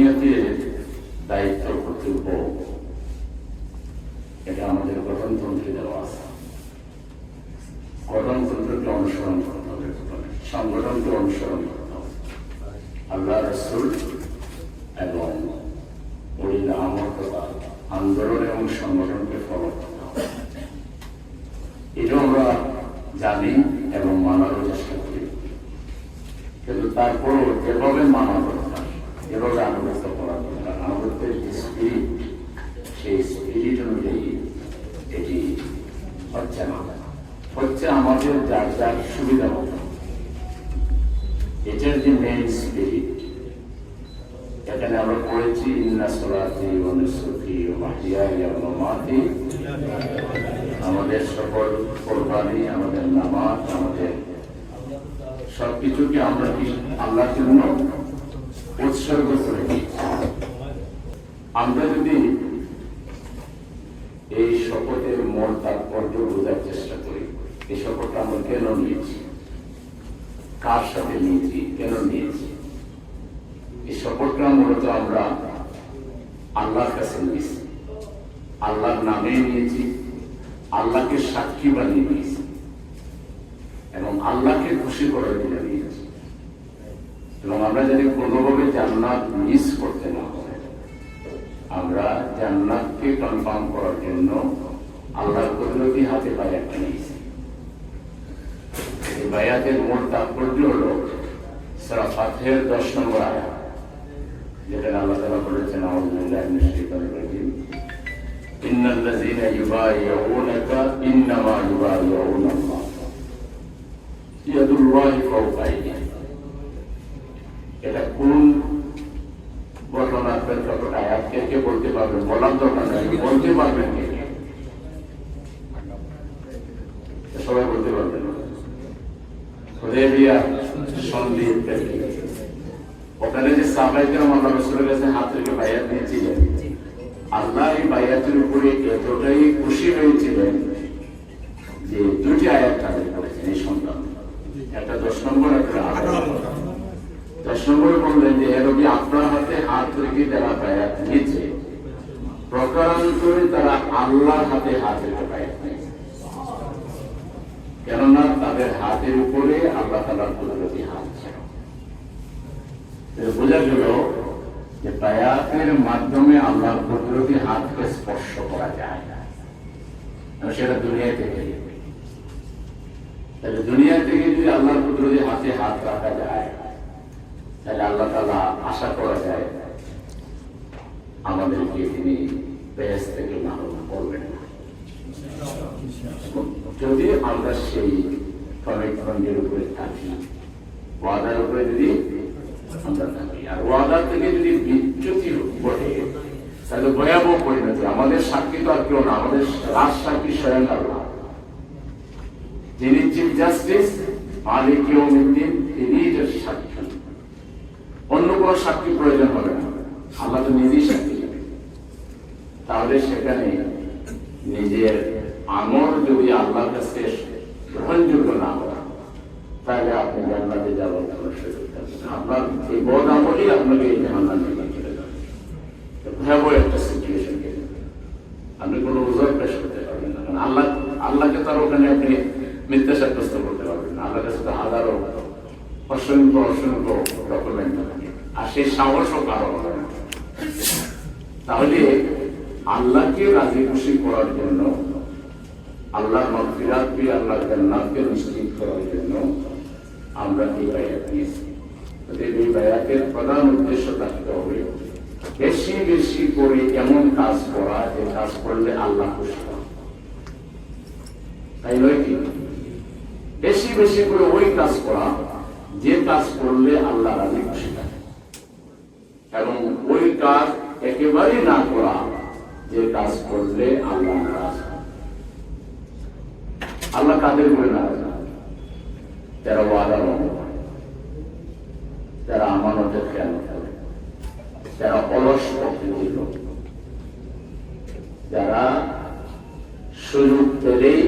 জমিয়তের দায়িত্ব কর্তব্য এটা আমাদের গঠনতন্ত্রে দেওয়া আছে। গঠনতন্ত্রকে অনুসরণ করতে হবে সংগঠনকে অনুসরণ করতে হবে। আল্লাহ রসুল এবং আন্দোলন এবং সংগঠনকে ফলো করতে হবে এটা আমরা জানি এবং মানারও চেষ্টা করি কিন্তু তারপরও যেভাবে মানা দরকার এভাবে আনুগত্য করা দরকার আনুগত্যের যে স্পিরিট সেই স্পিরিট অনুযায়ী এটি হচ্ছে না হচ্ছে যার সুবিধা মতো এটার যে মেইন স্পিরিট এখানে আমরা পড়েছি ইন্না সলাতি অনুসুতি মাহিয়াই মামাতি আমাদের সকল কোরবানি আমাদের নামাজ আমাদের সবকিছুকে আমরা কি আল্লাহর জন্য উৎসর্গ করে আমরা যদি এই শপথের মূল তাৎপর্য বোঝার চেষ্টা করি এই শপথটা আমরা কেন নিয়েছি? কার সাথে নিয়েছি? কেন নিয়েছি? এই শপথটা মূলত আমরা আল্লাহর কাছে নিয়েছি। আল্লাহর নামে নিয়েছি, আল্লাহকে সাক্ষী বানিয়ে নিয়েছি এবং আল্লাহকে খুশি করার জন্য নিয়েছি। এবং আমরা যদি কোনোভাবে জান্নাত মিস করতে না হয় আমরা জান্নাতকে কনফার্ম করার জন্য আল্লাহর কুদরতি হাতে পায়ে একটা নিয়েছি। বায়াতের মূল তাৎপর্য হল সারা ফাতের দশ নম্বর আল্লাহ তালা বলেছেন আউযুবিল্লাহি মিনাশ শাইতানির রাজিম। আইদিহিম। এটা কোন ঘটনার কে বলতে পারবেন? বলার দরকার বলতে পারবেন কে কে? সবাই বলতে পারবেন হুদায়বিয়া প্রেক্ষিতে ওখানে যে সাহাবাইকার আল্লাহ হাত রেখে বায়াত নিয়েছিলেন আল্লাহ এই বায়াতের উপরে এতটাই খুশি হয়েছিলেন যে দুটি আয়াত তাদের করেছেন এই সন্তান একটা দশ নম্বর, একটা দশ নম্বরে বললেন যে এরবি আপনার হাতে হাত রেখে যারা বায়াত নিয়েছে প্রকারান্তরে তারা আল্লাহর হাতে হাত রেখে বায়াত কেননা তাদের হাতের উপরে আল্লাহ তালার কুদরতি হাত বোঝা গেল যে বায়াতের মাধ্যমে আল্লাহর কুদরতি হাতকে স্পর্শ করা যায় এবং সেটা দুনিয়া থেকে তাহলে দুনিয়া থেকে যদি আল্লাহর কুদরতি হাতে হাত রাখা যায়, তাহলে আল্লাহ তালা আশা করা যায় আমাদেরকে তিনি বেহেস থেকে মাহরুম করবেন না। যদি আমরা সেই কমিটমেন্টের উপরে থাকি, ওয়াদার উপরে যদি আমরা থাকি যদি বিচ্যুতি ঘটে, তাহলে ভয়াবহ পরিণতি। আমাদের সাক্ষী তো আর কেউ না, আমাদের রাজ সাক্ষী স্বয়ং আল্লাহ যিনি চিফ জাস্টিস মালিক ইয়ৌমিদ্দিন তিনি যে সাক্ষী। অন্য কোনো সাক্ষী প্রয়োজন হবে না। আল্লাহ তো নিজেই সাক্ষী। তাহলে সেখানে নিজের আমল যদি আল্লাহর কাছে গ্রহণযোগ্য না হয় তাহলে আপনি জান্নাতে যাওয়ার কোনো সুযোগ আপনার এই বদ আমলই আপনাকে এই জাহান্নাম নিয়ে চলে যাবে। ভয়াবহ একটা সিচুয়েশন আপনি কোনো ওজন পেশ করতে পারবেন না। কারণ আল্লাহ, আল্লাহকে তার ওখানে আপনি মিথ্যা সাব্যস্ত করতে পারবেন না। আল্লাহর কাছে তো হাজারো অসংখ্য অসংখ্য ডকুমেন্ট আর সেই সাহসও কারও হবে না। তাহলে আল্লাহকে রাজি খুশি করার জন্য, আল্লাহর মগফিরাতকে, আল্লাহর জান্নাতকে নিশ্চিত করার জন্য আমরা এই বায়াত নিয়েছি এই বায়াতের প্রধান উদ্দেশ্য থাকতে হবে, বেশি বেশি করে এমন কাজ করা, যে কাজ করলে আল্লাহ খুশি হন। তাই নয় কি? বেশি বেশি করে ওই কাজ করা, যে কাজ করলে আল্লাহ রাজি খুশি থাকে। এবং ওই কাজ একেবারে না করা, যে কাজ করলে আল্লাহ আল্লাহ কাদের করে হন? যারা ওয়াদা ভঙ্গ করে, যারা আমানতের খেয়াল করে যারা অলস প্রকৃতির লোক, যারা সুযোগ পেলেই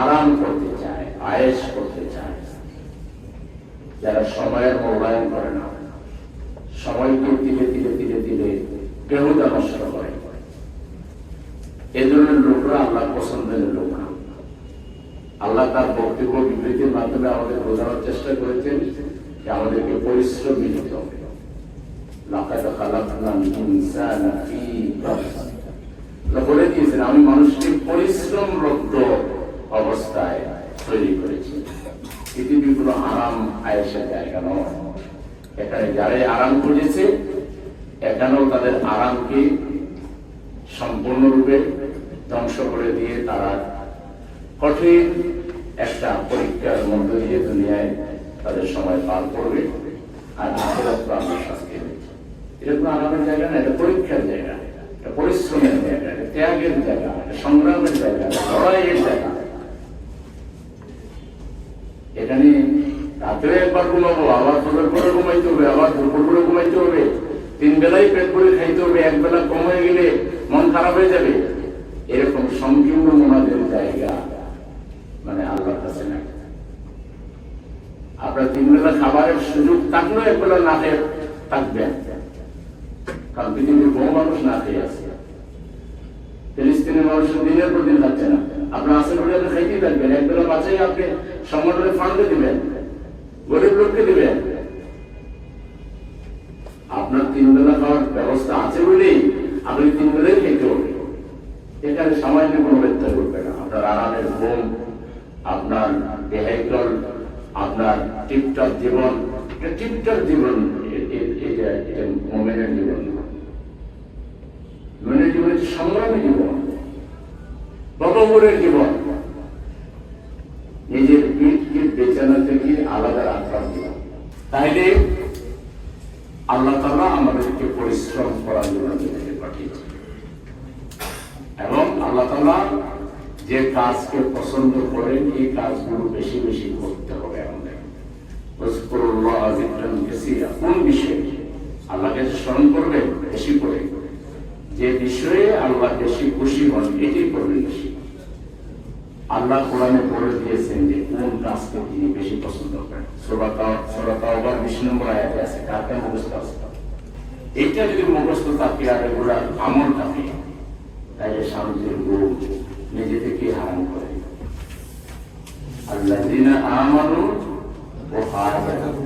আরাম করতে চায় আয়েস করতে চায়, যারা সময়ের মূল্যায়ন করে না সবাইকে তিলে তিলে তিলে তিলে বেহুদা নষ্ট করে এ ধরনের লোকরা আল্লাহ পছন্দের লোক না আল্লাহ তার বক্তব্য বিবৃতির মাধ্যমে আমাদের বোঝানোর চেষ্টা করেছেন যে আমাদেরকে পরিশ্রমী হতে হবে। বলে দিয়েছেন, আমি মানুষকে পরিশ্রমরত অবস্থায় তৈরি করেছি। পৃথিবী কোনো আরাম আয়েসের জায়গা নয়। এখানে যারাই আরাম খুঁজেছে, এখানেও তাদের আরামকে সম্পূর্ণরূপে ধ্বংস করে দিয়ে তারা কঠিন একটা পরীক্ষার মধ্য দিয়ে দুনিয়ায় তাদের সময় পার করবে আর আখেরাত শাস্তি জায়গা না, এটা পরীক্ষার জায়গা। এটা পরিশ্রমের জায়গা, এটা ত্যাগের জায়গা, এটা সংগ্রামের জায়গা লড়াইয়ের জায়গা। এখানে রাত্রে একবার ঘুমাবো, আবার ফজর করে ঘুমাইতে হবে, আবার দুপুর করে ঘুমাইতে হবে। তিন বেলায় পেট ভরে খাইতে হবে, এক বেলা কম গেলে মন খারাপ হয়ে যাবে। এরকম সংকীর্ণ মনাদের জায়গা। মানে আল্লাহর কাছে নাই আপনার তিন বেলা খাবারের সুযোগ থাকলেও এক বেলা না খেয়ে থাকবেন কারণ পৃথিবীর বহু মানুষ না খেয়ে আছে। ফিলিস্তিনের মানুষ দিনের পর দিন খাচ্ছে না। আপনার আসল করে আপনি খাইতেই থাকবেন। এক বেলা বাঁচাই আপনি সংগঠনের ফান্ডে দিবেন, গরিব লোককে দিবেন। আপনার তিন বেলা খাওয়ার ব্যবস্থা আছে বলেই আপনি তিন বেলাই খেতে হবে। এখানে সামান্য কোনো ব্যত্যয় করবে না। আপনার আরামের ঘুম আপনার ভেহিকল আপনার টিপটপ জীবন টিপটপ জীবন এটা এটা মোমেনের জীবন। মোমেনের জীবন হচ্ছে সংগ্রামী জীবন বড়বরের জীবন। নিজের পিঠকে বেচানা থেকে আলাদা রাখার জীবন। তাইলে আল্লাহ তাআলা আমাদেরকে পরিশ্রম করার জন্য দুনিয়াতে পাঠিয়েছে এবং আল্লাহ তাআলা যে কাজকে পছন্দ করেন, এই কাজগুলো বেশি বেশি করতে যিকরান কোন বিষয়ে? আল্লাহকে স্মরণ করবে, বেশি করে। যে বিষয়ে আল্লাহ বেশি খুশি হন, এটি করবে বেশি। আল্লাহ কোরআনে বলে দিয়েছেন যে, কোন কাজকে তিনি বেশি পছন্দ করেন? 20 নম্বর আয়াতে আছে। কার কার মুখস্থ এইটা যদি মুখস্থ থাকে আর এগুলা আমল থাকে। তাহলে শান্তির গুণ নিজে থেকে হারাম করে? আল্লাহ আমানু ও হাজার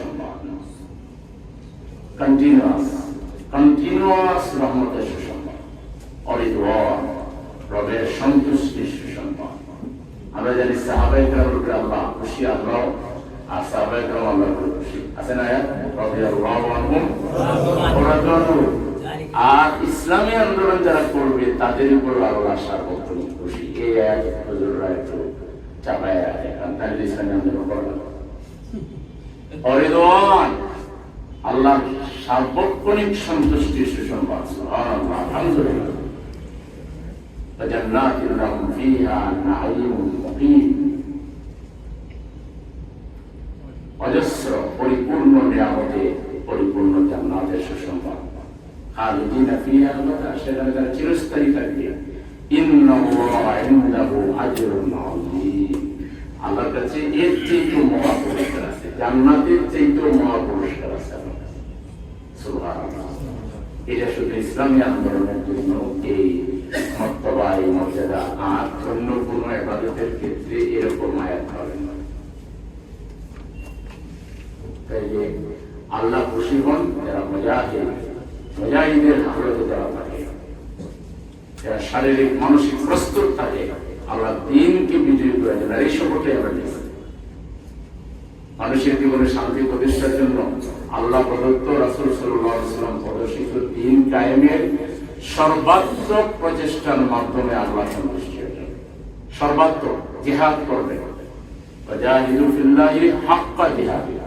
কন্টিনিউয়াস কন্টিনিউয়াস রহমতের সুসংবাদ অরিদওয়ান রবের সন্তুষ্টির সুসংবাদ আমরা জানি সাহাবাই উপরে আল্লাহ খুশি, আল্লাহ আর সাহাবাই কারণ আল্লাহ খুশি। আছে না রবি আর ইসলামী আন্দোলন যারা করবে, তাদের উপর আল্লাহ সার্বক্ষণিক খুশি। এই এক চাপায় রাখে। কারণ ইসলামী আন্দোলন করবে। অরিদওয়ান আল্লাহ সার্বক্ষণিক সন্তুষ্টির সুসংবাদ সুবহানাল্লাহ আলহামদুলিল্লাহ فجنات لهم فيها نعيم مقيم অজস্র পরিপূর্ণ নিরাপদে পরিপূর্ণ জান্নাতের সুসংবাদ খালিদিনা ফিহা আবাদা সেখানে তারা চিরস্থায়ী থাকবে ইন্নাল্লাহা ইনদাহু আজরুন আযীম আল্লাহর কাছে এর চেয়েও মহা পুরস্কার আছে জান্নাতের চেয়েও মহা পুরস্কার আছে আল্লাহর কাছে। সুবহানাল্লাহ এটা শুধু ইসলামী আন্দোলনের জন্য, এই মর্তবা এই মর্যাদা আর অন্য কোনো এবাদতের ক্ষেত্রে এরকম আয়াত হবে তাই যে আল্লাহ খুশি হন, যারা মজাহিদ, মজাহিদের হাফলতে যারা থাকে যারা শারীরিক, মানসিক প্রস্তুত থাকে, আল্লাহ দিনকে বিজয়ী করে আর এই শপথে আমরা মানুষের জীবনে শান্তি প্রতিষ্ঠার জন্য আল্লাহ প্রদত্ত রাসুল সাল্লাম প্রদর্শিত তিন টাইমের সর্বাত্মক প্রচেষ্টার মাধ্যমে আল্লাহ সর্বাত্মক জিহাদ করবে জিহাদ।